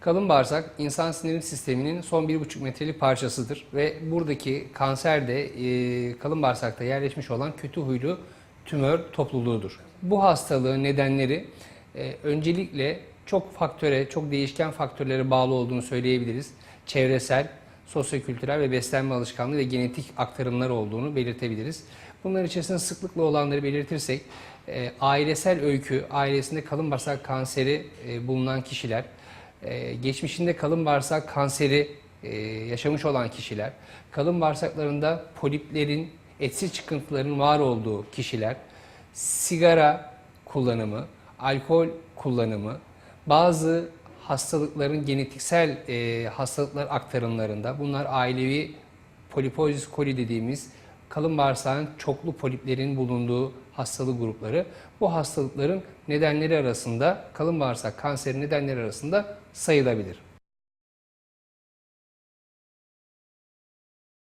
Kalın bağırsak insan sindirim sisteminin son 1,5 metrelik parçasıdır ve buradaki kanser de e, kalın bağırsakta yerleşmiş olan kötü huylu tümör topluluğudur. Bu hastalığın nedenleri e, öncelikle çok faktöre, çok değişken faktörlere bağlı olduğunu söyleyebiliriz. Çevresel, sosyokültürel ve beslenme alışkanlığı ve genetik aktarımlar olduğunu belirtebiliriz. Bunların içerisinde sıklıkla olanları belirtirsek, e, ailesel öykü, ailesinde kalın bağırsak kanseri e, bulunan kişiler, e, geçmişinde kalın bağırsak kanseri e, yaşamış olan kişiler, kalın bağırsaklarında poliplerin, etsiz çıkıntıların var olduğu kişiler, sigara kullanımı, alkol kullanımı, bazı hastalıkların genetiksel e, hastalıklar aktarımlarında bunlar ailevi poliposis coli dediğimiz kalın bağırsağın çoklu poliplerin bulunduğu hastalık grupları. Bu hastalıkların nedenleri arasında kalın bağırsak kanseri nedenleri arasında sayılabilir.